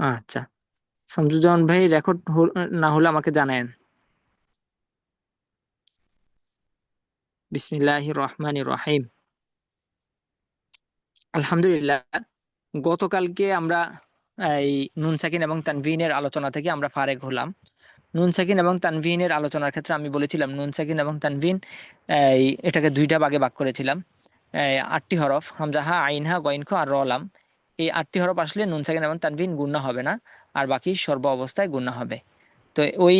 আচ্ছা। শামসুজ্জামান ভাই রেকর্ড না হলে আমাকে জানায়েন। বিসমিল্লাহির রহমানির রহিম। আলহামদুলিল্লাহ, গতকালকে আমরা, এই নুন সাকিন এবং তানভিনের আলোচনা থেকে আমরা ফারেক হলাম। নুন সাকিন এবং তানভিনের আলোচনার ক্ষেত্রে আমি বলেছিলাম, নুন সাকিন এবং তানভিন, এই, এটাকে দুইটা ভাগে ভাগ করেছিলাম। আটটি হরফ, হামজাহা, আইনহা গইনখ আর রলাম এই আটটি হরফ আসলে নুন, সাকিন এবং তানভিন গুন্না হবে না, আর বাকি সর্ব অবস্থায় গুন্না হবে। তো ওই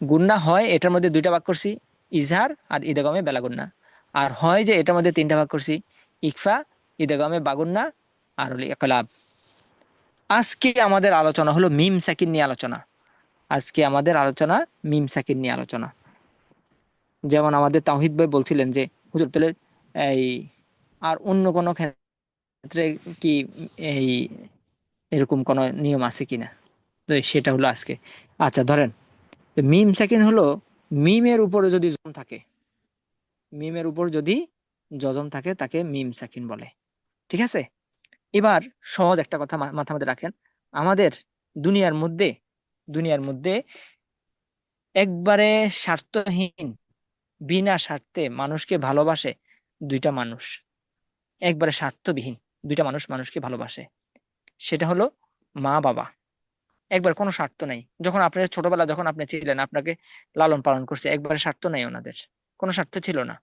গুন্না হয়, এটার মধ্যে দুইটা ভাগ করছি, ইজহার আর ইদেগমে বেলাগুন্না। আর হয় যে এটার মধ্যে তিনটা ভাগ করছি, ইকফা ইদেগমে বাগুন্না, আর হলো একলাব আজকে আমাদের আলোচনা হলো মিম, সাকিন নিয়ে আলোচনা। আজকে আমাদের আলোচনা মিম, সাকিন নিয়ে আলোচনা। যেমন আমাদের তাহিদ ভাই বলছিলেন যে, হুজুর এই আর অন্য কোনো ক্ষেত্রে কি এই এরকম কোন নিয়ম আছে কিনা? তো সেটা হলো আজকে। আচ্ছা ধরেন, মিম সাকিন হলো, মিমের উপরে যদি জম থাকে, মিমের উপর যদি জজম থাকে, তাকে মিম সাকিন বলে। ঠিক আছে? এবার সহজ একটা কথা মাথা মধ্যে রাখেন। আমাদের দুনিয়ার মধ্যে দুনিয়ার মধ্যে একবারে স্বার্থহীন, বিনা স্বার্থে মানুষকে ভালোবাসে দুইটা মানুষ। একবারে স্বার্থবিহীন। দুইটা মানুষ মানুষকে ভালোবাসে। সেটা হলো মা, বাবা। একবার কোনো স্বার্থ নাই। যখন আপনার ছোটবেলা যখন আপনি ছিলেন, আপনাকে লালন পালন করছে, একবারে স্বার্থ নাই ওনাদের। কোনো স্বার্থ ছিল না।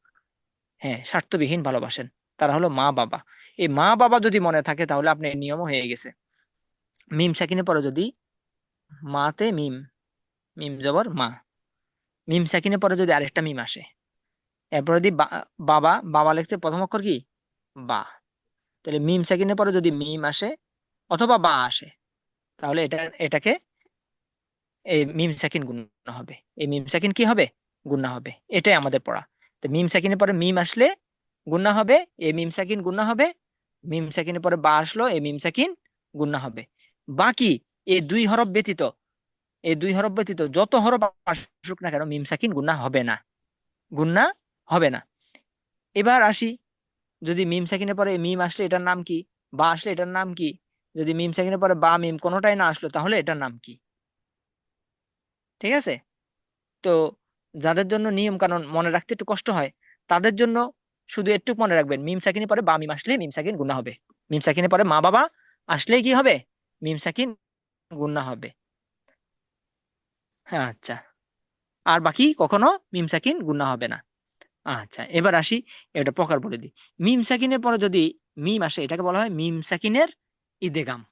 হ্যাঁ স্বার্থবিহীন ভালোবাসেন। তারা হলো মা, বাবা। এই মা, বাবা যদি মনে থাকে, তাহলে আপনি নিয়ম হয়ে গেছে। মিম সাকিনের পরে যদি মাতে মিম মিম জবর মা। মিম সাকিনের পরে যদি আরেকটা মিম আসে। এরপরে যদি বাবা বাবা লিখতে প্রথম অক্ষর কি? বা। তাহলে মিম সাকিনের পরে যদি মিম আসে অথবা বা আসে, তাহলে এটা, এটাকে এই মিম সাকিন গুণা হবে। এই মিম সাকিন কি হবে? গুণা হবে। এটাই আমাদের পড়া। তো মিম সাকিনের পরে মিম আসলে গুণা হবে, এই মিম সাকিন গুণা হবে মিম সাকিনের পরে বা আসলো, এই মিম সাকিন গুণা হবে। বাকি এই দুই হরফ ব্যতীত, এই দুই হরফ ব্যতীত যত হরফ আসুক না কেন মিম সাকিন গুণা হবে না। গুণা হবে না। এবার আসি যদি মিম সাকিনের পরে মিম আসলে এটার নাম কি? বা আসলে এটার নাম কি? যদি মিম সাকিনের পরে বা মিম কোনোটাই না আসলো, তাহলে এটার নাম কি? ঠিক আছে? তো যাদের জন্য নিয়ম কানুন মনে রাখতে একটু কষ্ট হয়, তাদের জন্য শুধু একটু মনে রাখবেন, মিম সাকিনের পরে বা মিম আসলে মিম সাকিন গুণা হবে। মিম সাকিনের পরে মা বাবা আসলে কি হবে? মিম সাকিন গুণা হবে। হ্যাঁ আচ্ছা। আর বাকি কখনো মিম সাকিন গুণা হবে না। আচ্ছা এবার আসি, এটা প্রকার বলে দিই। মিম সাকিনের পরে যদি মিম আসে, এটাকে বলা হয় মিম সাকিনের ইদেগাম।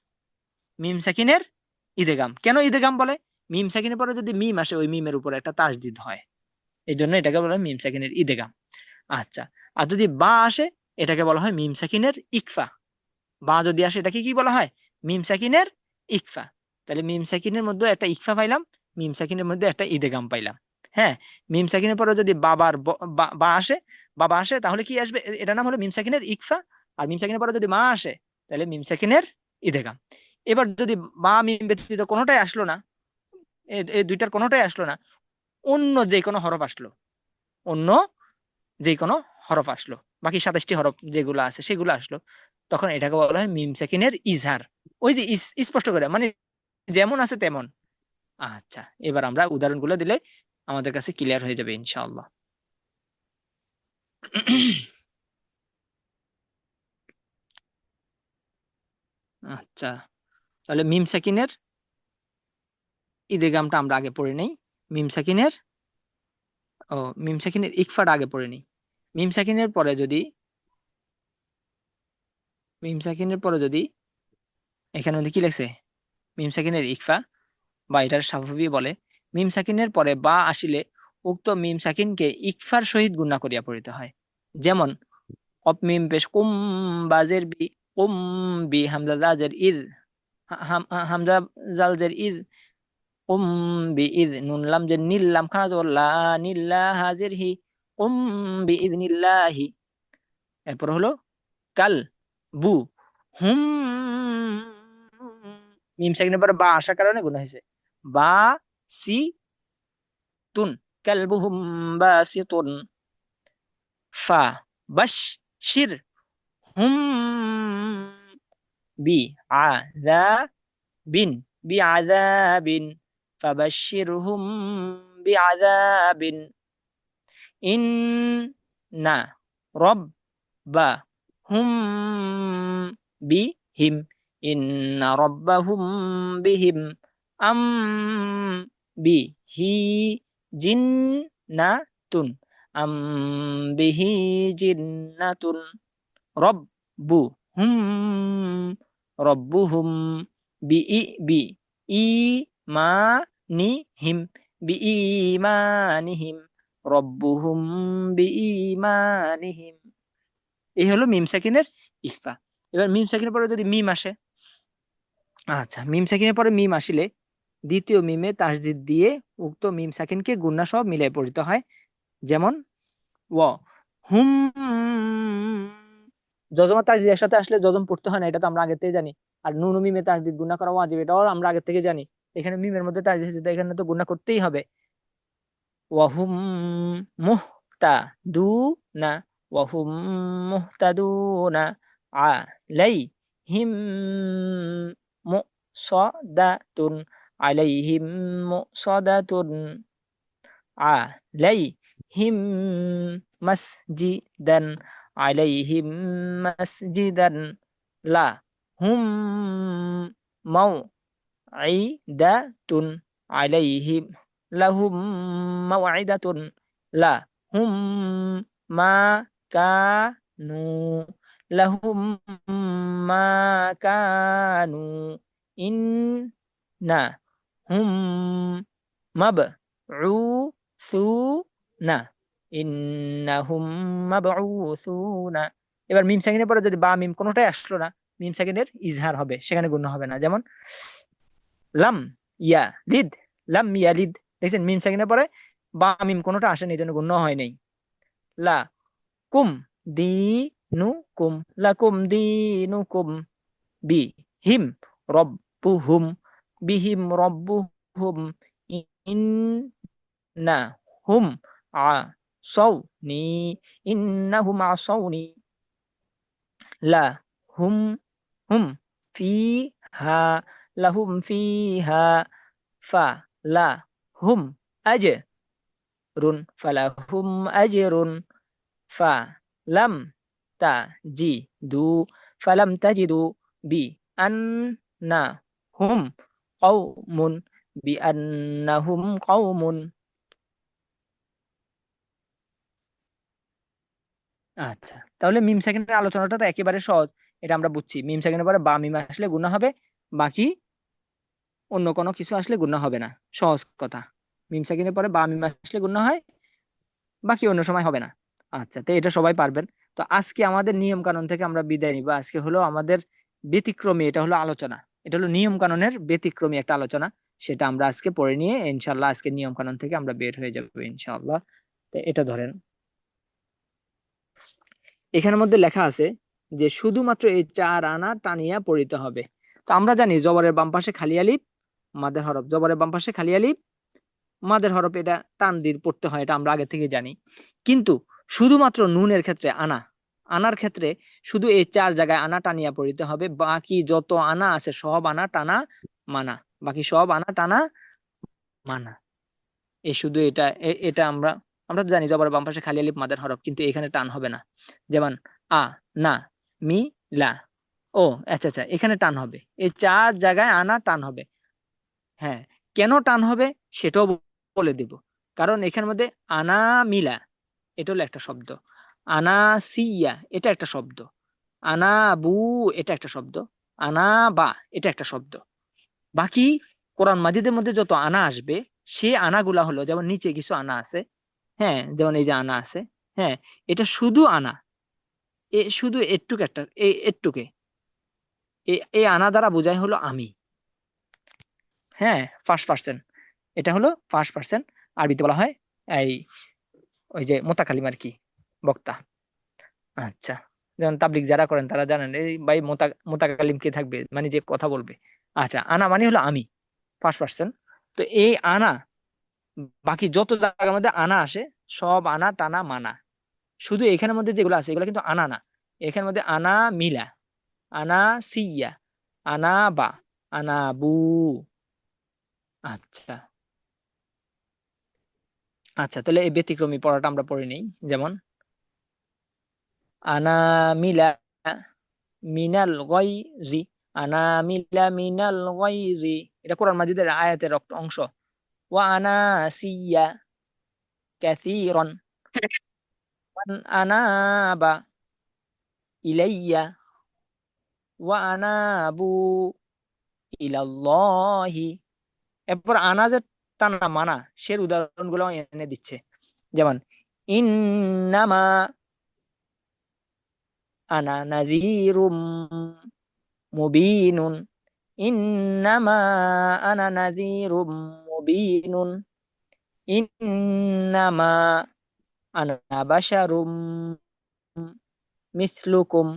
মিম সাকিনের ইদেগাম। কেন ইদেগাম বলে? মিম সাকিনের পরে যদি মিম আসে, ওই মিমের উপরে একটা তাসদিদ হয়। এই জন্য এটাকে বলা হয় মিম সাকিনের ইদেগাম। আচ্ছা আর যদি বা আসে, এটাকে বলা হয় মিম সাকিনের ইকফা। বা যদি আসে, এটাকে কি বলা হয়? মিম সাকিনের ইকফা। তাহলে মিম সাকিনের মধ্যে একটা ইকফা পাইলাম মিম সাকিনের মধ্যে একটা ইদেগাম পাইলাম। হ্যাঁ মিম সাকিনের পরে যদি বাবার বা আসে, বাবা আসে, তাহলে কি আসবে? এটা নাম হলো মিম সাকিনের ইকফা, আর মিম সাকিনের পরে যদি মা আসে, তাহলে মিম সাকিনের ইদেগাম। এবার যদি বা মিম ব্যতীত কোনোটাই আসলো না এই দুইটার কোনোটাই আসলো না, অন্য যে কোনো হরফ আসলো। অন্য যে কোনো হরফ আসলো। বাকি সাতাশটি হরফ যেগুলো আছে, সেগুলো আসলো। তখন এটাকে বলা হয় মিম সাকিনের ইজহার। ওই যে স্পষ্ট করে মানে যেমন আছে তেমন। আচ্ছা এবার আমরা উদাহরণগুলো দিলে আমাদের কাছে ক্লিয়ার হয়ে যাবে, ইনশাআল্লাহ। আচ্ছা তাহলে মিম সাকিনের ইদেগামটা আমরা আগে পড়ে নেই। মিম সাকিনের, ও, মিম সাকিনের ইকফাটা আগে পড়ে নেই। মিম সাকিনের পরে যদি, মিম সাকিনের পরে যদি, এখানে কি লেখছে? মিম সাকিনের ইকফা, বা এটার স্বাভাবিক বলে মিম সাকিনের পরে বা আসিলে উক্ত মিম সাকিনকে ইকফার সহিত গুণা করিয়া পড়িতে হয়। যেমন, অপ মিম পেশ কুম বাজের বি, কুম বি হামজা জাজের ইদ হামজা জালজের ইদ, কুম বি ইদ নুন লাম যে নিল্লাম খানা জবর লা নিল্লা হাজির হি, কুম বি ইদ নিল্লাহি এরপর হলো কাল, বু, হুম মিম সাকিনের পরে বা আসার কারণে গুণা হয়েছে। বা سي تون كلبهم باسط فبشرهم بعذاب بعذاب. فبشرهم بعذاب. إن ربهم بهم إن ربهم بهم. أم বি হি জিন না আম বিহি জিন্নাতুন রব বু হুম রব্বু হুম বি ই বি ই মা নি হিম বি ই মা নি হিম রব্বু হুম বি ই মা নি হিম এই হলো মিম সাকিনের ইফা। এবার মিম সাকিনের পরে যদি মিম আসে আচ্ছা মিম সাকিনের পরে মিম আসিলে দ্বিতীয় মিমে তাসদিদ দিয়ে উক্ত মিম সাকিনকে গুন্না সহ মিলে পড়িতে হয়। যেমন, ও, হুম, যজমা তাসদিদ একসাথে আসলে যজম পড়তে হয় না, এটা তো আমরা আগে থেকে জানি। আর নুন মিমে তাসদিদ গুন্না করা ওয়াজিব, এটাও আমরা আগে থেকে জানি। এখানে মিমের মধ্যে তাসদিদ এখানে তো গুন্না করতেই হবে। ওয়াহুম মুহতাদুনা ওয়াহুম মুহতাদুনা আলাইহিম মুসাদাতুন আলাইহিম মুসাদাতুন আলাইহিম মাসজিদান আলাইহিম মাসজিদান লা হুম মাউইদাতুন আলাইহিম lahum maw'idatun lahum ma kanu lahum ma kanu inna hum mab'usuna innahum mab'usuna এবার মিম সেকেন্ডের পরে যদি বা মিম কোনোটাই আসলো না, মিম সেকেন্ডের ইজহার হবে, সেখানে গুণ হবে না। যেমন, লাম ইয়া লিদ লাম ইয়ালিদ। দেখছেন, মিম সাকিনের পরে বা মিম কোনোটা আসেনি, এই জন্য গুণ হয় নাই। লা কুম দি নু কুম লা কুম দি নু কুম বি হিম না হুম আ সৌনি ইন্নাহুম আসৌনি লা হুম হুম ফি হা লাহুম ফিহা ফা লা হুম আজরুন ফালাহুম আজরুন ফালাম তাজিদু ফালাম তাজিদু বি কওমুন বি আন্নাহুম কওমুন আচ্ছা তাহলে মিম সেকেন্ডের আলোচনাটা তো একেবারে সহজ। এটা আমরা বুঝছি। মিম সেকেন্ডের পরে বা মিম আসলে গুণা হবে, বাকি অন্য কোনো কিছু আসলে গুণা হবে না। সহজ কথা। মিম সাকিনের পরে বা মিম আসলে গুণা হয়, বাকি অন্য সময় হবে না। আচ্ছা তো এটা সবাই পারবেন। তো আজকে আমাদের নিয়ম কানুন থেকে আমরা বিদায় নিব। আজকে হলো আমাদের ব্যতিক্রমী, এটা হলো আলোচনা। এটা হলো নিয়ম কানুনের ব্যতিক্রমী একটা আলোচনা। সেটা আমরা আজকে পড়ে নিয়ে ইনশাল্লাহ আজকে নিয়ম কানুন থেকে আমরা বের হয়ে যাব ইনশাল্লাহ তো এটা ধরেন। এখানের মধ্যে লেখা আছে যে শুধুমাত্র এই চার আনা টানিয়া পড়িতে হবে। তো আমরা জানি জবরের বাম পাশে খালি আলিফ, মাদের হরফ। জবরের বাম পাশে খালি আলিফ, মাদের হরফ এটা টান দিয়ে পড়তে হয়, এটা আমরা আগে থেকে জানি। কিন্তু শুধুমাত্র নুনের ক্ষেত্রে আনা আনার ক্ষেত্রে শুধু এই চার জায়গায় আনা টানিয়া পড়িতে হবে। বাকি যত আনা আছে, সব আনা টানা মানা। বাকি সব আনা টানা মানা। এই শুধু এটা এটা আমরা আমরা তো জানি জবরের বাম পাশে খালি আলিফ, মাদের, হরফ, কিন্তু এখানে টান হবে না। যেমন আ, না, মি, লা, ও আচ্ছা আচ্ছা এখানে টান হবে। এই চার জায়গায় আনা টান হবে। হ্যাঁ কেন টান হবে সেটাও বলে দিব। কারণ এখানের মধ্যে আনা মিলা এটা হলো একটা শব্দ। আনা সিয়া এটা একটা শব্দ। আনা বু এটা একটা শব্দ। আনা বা এটা একটা শব্দ। বাকি কোরআন মাজিদের মধ্যে যত আনা আসবে, সে আনাগুলা হলো, যেমন নিচে কিছু আনা আছে হ্যাঁ যেমন এই যে আনা আছে হ্যাঁ এটা শুধু আনা। এ শুধু এটুক একটা এই এটুকে। এই আনা দ্বারা বোঝায় হলো আমি। হ্যাঁ ফার্স্ট পার্সেন্ট। এটা হলো ফার্স্ট পার্সেন্ট। আরবিতে বলা হয় এই, ওই যে মোতাকালিম আর কি। বক্তা। আচ্ছা যেমন তাবলিক যারা করেন তারা জানেন, এই ভাই মোতা, মোতাকালিম কে থাকবে মানে যে কথা বলবে। আচ্ছা আনা মানে হলো আমি ফার্স্ট পার্সেন্ট তো এই আনা, বাকি যত জায়গার মধ্যে আনা আসে, সব আনা, টানা, মানা। শুধু এখানের মধ্যে যেগুলো আছে, এগুলো কিন্তু আনা না। এখানের মধ্যে আনা মিলা, আনা সিয়া, আনা বা, আনা বু। আচ্ছা। আচ্ছা তাহলে এই ব্যতিক্রমী পড়াটা আমরা পড়ে নেই, যেমন আনামিলা মিনাল গয়জি আনামিলা মিনাল গয়জি এটা কোরআন মাজিদের আয়াতের অংশ ওয়া আনাসিয়া মান আনাবা ইলাইয়া ওয়া আনাবু ইলাল্লাহি এরপর আনা যে টানা মানা, সের উদাহরণগুলো এনে দিচ্ছে। যেমন, ইন্নামা আনা নাযীরুম মুবিনুন ইন্নামা আনা নাযীরুম মুবিনুন ইন্নামা আনা বাশারুম মিথলুকুম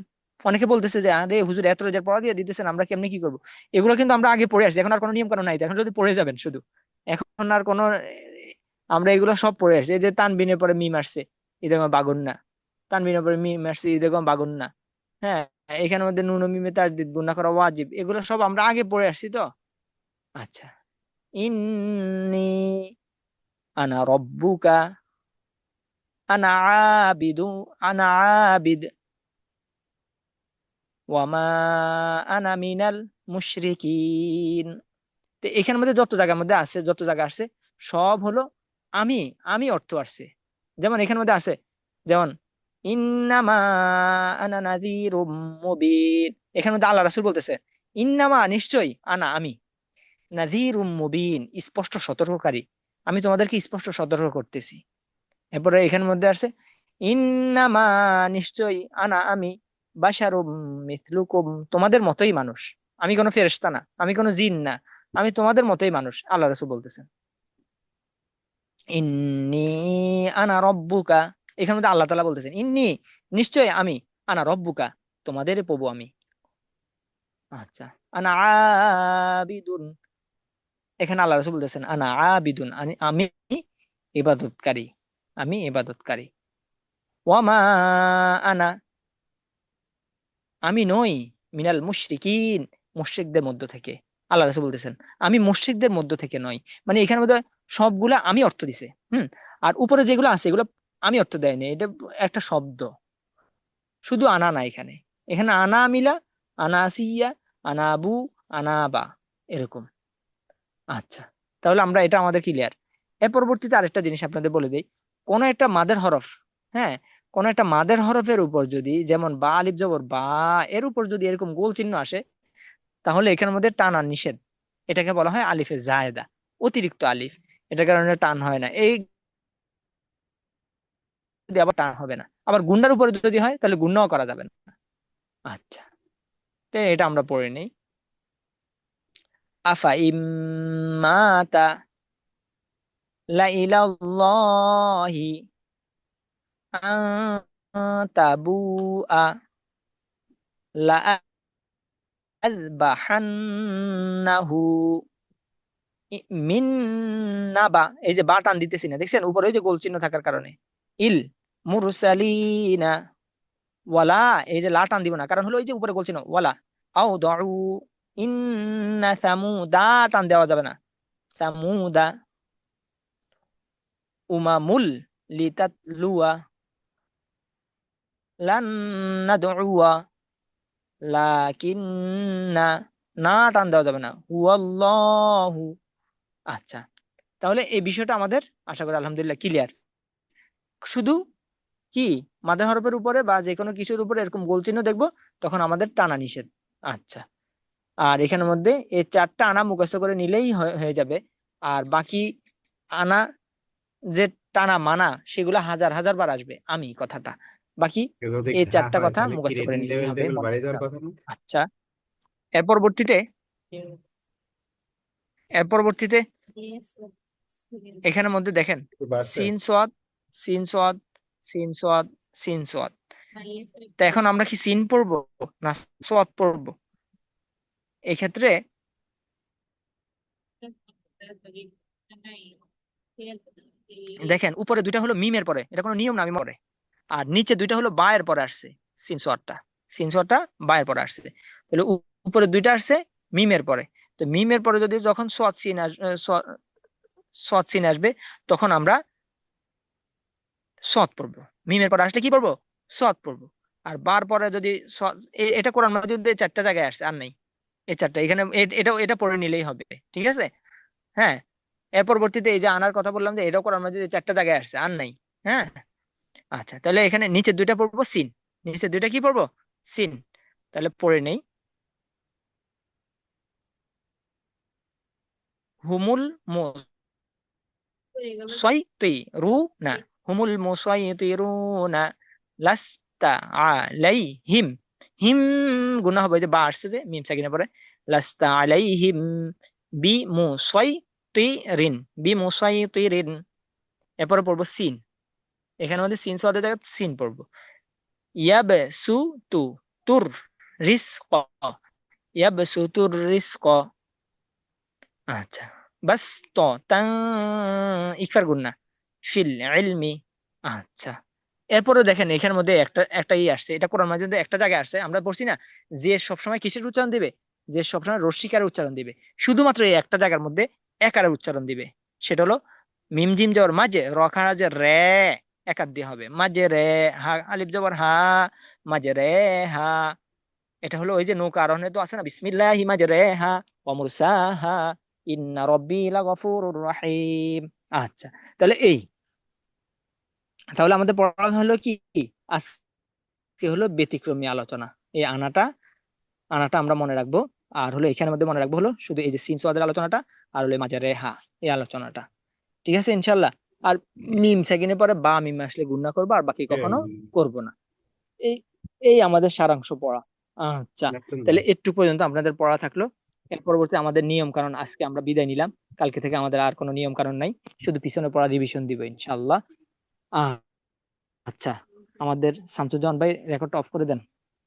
অনেকে বলতেছে যে, আরে হুজুর, এত রোজার পড়া দিয়ে দিতেছেন, আমরা কেমনি কি করব? এগুলো কিন্তু আমরা আগে পড়ে আসছি। এখন আর কোনো নিয়ম কানুন নাই এখন যদি পড়ে যাবেন শুধু। এখন আর কোনো, আমরা এগুলো সব পড়ে আসছি। এই যে তানবিনের পরে মিম আসছে। ঈদেগম বাগুন্না তানবিনের পরে মিম আসছে ঈদেগম বাগুন্না হ্যাঁ এখানের মধ্যে নুন মিমে তার গুণা করা ওয়াজিব। এগুলো সব আমরা আগে পড়ে আসছি তো? আচ্ছা। ইন্নি আনা রব্বুকা, আনা আবিদু, আনা আবিদ ওয়ামা আনা মিনাল মুশরিকিন। তো এখানের মধ্যে যত জায়গার মধ্যে আছে, যত জায়গা আছে, সব হলো আমি আমি অর্থ আসছে। যেমন এখানের মধ্যে আছে, যেমন ইন্নামা আনা নাযীরুম মুবিন। মধ্যে আল্লাহ রাসূল বলতেছে, ইন্নামা নিশ্চয়ই আনা আমি। নাযীরুম মুবিন, স্পষ্ট সতর্ককারী। আমি তোমাদেরকে স্পষ্ট সতর্ক করতেছি। এরপরে এখানের মধ্যে আছে ইন্নামা নিশ্চয়ই আনা আমি, বাশারুম মিথলুকুম তোমাদের মতোই মানুষ। আমি কোনো ফেরেশতা না, আমি কোনো জিন না, আমি তোমাদের মতোই মানুষ, আল্লাহ রাসূল বলতেছেন। ইন্নি আনা রব্বুকা এখানে মধ্যে আল্লাহ তাআলা বলতেছেন, ইন্নি, নিশ্চয় আমি, আনা রব্বুকা, তোমাদের প্রভু আমি। আচ্ছা আনা আবিদুন। এখানে আল্লাহ রাসূল বলতেছেন, আনা আবিদুন আমি ইবাদতকারী আমি ইবাদতকারী। ওয়ামা আনা, আমি নই মিনাল মুশরিকিন, মুশরিকদের মধ্য থেকে। আল্লাহ রাসূল বলতেছেন, আমি মুশরিকদের মধ্য থেকে নই। মানে এখানে মধ্যে সবগুলা আমি অর্থ দিছে, হুম? আর উপরে যেগুলো আছে, এগুলো আমি অর্থ দেয়নি, এটা একটা শব্দ। শুধু আনা না এখানে। এখানে আনা মিলা আনা আসিয়া, আনা আবু, আনা বা এরকম। আচ্ছা তাহলে আমরা এটা আমাদের ক্লিয়ার এর পরবর্তীতে আরেকটা জিনিস আপনাদের বলে দেই। কোন একটা মাদের হরফ হ্যাঁ কোন একটা মাদের হরফের উপর যদি, যেমন বা, আলিফ জবর, বা, এর উপর যদি এরকম গোল চিহ্ন আসে, তাহলে এখানের মধ্যে টান আর নিষেধ। এটাকে বলা হয় আলিফে জায়দা, অতিরিক্ত আলিফ। এটার কারণে টান হয় না। এই যদি আবার টান হবে না। আবার গুন্ডার উপরে যদি হয়, তাহলে গুন্ডাও করা যাবে না। আচ্ছা। তো এটা আমরা পড়ে নেই। আফা ইম্মাতা লা ইলাল্লাহি আন লা আযবাহান্নাহু মিন নাবা এই যে বা টান দিতেছি না, দেখছেন? উপরে ওই যে গোল চিহ্ন থাকার কারণে। ইল। মুরসালিনা। ওয়ালা, এই যে দিব না, কারণ হলো যে উপরে চিহ্ন ওয়ালা। আও দাউ ইন্না সামুদা, টান দেওয়া যাবে না। সামুদা উমামুল লাকিন্না, না টান দেওয়া যাবে না। আচ্ছা তাহলে এই বিষয়টা আমাদের, আশা করি আলহামদুলিল্লাহ ক্লিয়ার শুধু কি? মাদের হরফের উপরে বা যে কোনো কিছুর উপরে এরকম গোল চিহ্ন দেখব তখন আমাদের টানা নিষেধ। আচ্ছা। আর এখানের মধ্যে এই চারটা আনা মুখস্থ করে নিলেই হয়ে যাবে। আর বাকি আনা যে টানা মানা সেগুলো হাজার হাজার বার আসবে আমি কথাটা। বাকি এই চারটা কথা মুখস্থ করে লেভেল হবে আচ্ছা। এর পরবর্তীতে এর পরবর্তীতে এখানের মধ্যে দেখেন সিন সোয়াদ সিন সোয়াদ সিন সোয়াদ সিন সোয়াদ। তা এখন আমরা কি সিন পড়ব না সোয়াদ পড়ব? এক্ষেত্রে দেখেন উপরে দুইটা হলো মিমের পরে এটা কোনো নিয়ম না আমি পরে আর নিচে দুইটা হলো বায়ের পরে আসছে সিন সোয়াদটা। সিন সোয়াদটা বায়ের পরে আসছে। তাহলে উপরে দুইটা আসছে মিমের পরে। তো মিমের পরে যদি যখন সোয়াদ সিন সোয়াদ সিন আসবে তখন আমরা সৎ পড়ব। মিমের পরে আসলে কি পড়ব? সৎ পড়ব। আর বার পরে যদি এটা কোরআন মাজিদে চারটা জায়গায় আসছে আর নেই। এই চারটা এখানে এটা এটা পড়ে নিলেই হবে ঠিক আছে? হ্যাঁ? এর পরবর্তীতে এই যে আনার কথা বললাম যে এটাও কোরআন মাজিদে চারটা জায়গায় আসছে আর নাই হ্যাঁ? আচ্ছা তাহলে এখানে নিচে দুইটা পড়ব সিন। নিচে দুইটা কি পড়ব? সিন। তাহলে পড়ে নেই। হুমুল মুসাইতিরুনা হুমুল মুসাইতিরুনা লাস্তা আলাইহিম হিম গুণা হবে যে বা আসছে যে মিম সাকিনের পরে লাস্তা আলাইহিম বি মুসাইতিরিন বি মুসাইতিরিন এরপরে পড়ব সিন। এখানে মধ্যে সিন সোয়াদের জায়গায় সিন পড়ব। ইয়াবসু তু তুর রিস্ক। ইয়াবসু তুর রিস্ক। আচ্ছা। বাস ত তাং ইকফার গুন্না ফিল ইলমি আচ্ছা। এরপরে দেখেন এখানের মধ্যে একটা একটা ই আসছে। এটা কোরআন মাজিদে একটা জায়গায় আসছে। আমরা পড়ছি না যে সবসময় কিসের উচ্চারণ দিবে? যে সবসময় রস্বীকারের উচ্চারণ দিবে। শুধুমাত্র এই একটা জায়গার মধ্যে একারের উচ্চারণ দিবে। সেটা হলো, মিম জিম জবর মাঝে রখারা যে রে একার দিয়ে হবে। মাঝে রে হা, আলিফ জবর হা, মাঝে রে হা। এটা হলো ওই যে নৌকা আরোহণে তো আছে না, বিসমিল্লাহি মাঝে রে হা অমরসাহা ইন্না রব্বি লাগফুরুর রাহিম। আচ্ছা। তাহলে এই। তাহলে আমাদের পড়া হলো কি? আজকে হলো ব্যতিক্রমী আলোচনা। এই আনাটা আনাটা আমরা মনে রাখব। আর হলো এখানের মধ্যে মনে রাখব হলো শুধু এই যে সিন সোয়াদের আলোচনাটা আর হলো মাঝে রেহা এই আলোচনাটা। ঠিক আছে ইনশাল্লাহ আর মিম সেকেন্ডের পরে বা মিম আসলে গুণনা করব আর বাকি কখনো করব না। এই এই আমাদের সারাংশ পড়া। আচ্ছা তাহলে একটু পর্যন্ত আপনাদের পড়া থাকল। এর পরবর্তী আমাদের নিয়ম কারণ আজকে আমরা বিদায় নিলাম। কালকে থেকে আমাদের আর কোনো নিয়ম কারণ নাই। শুধু পিছনে পড়া রিভিশন দিব ইনশাল্লাহ আহ, আচ্ছা আমাদের শামসুজ্জামান ভাই রেকর্ডটা অফ করে দেন।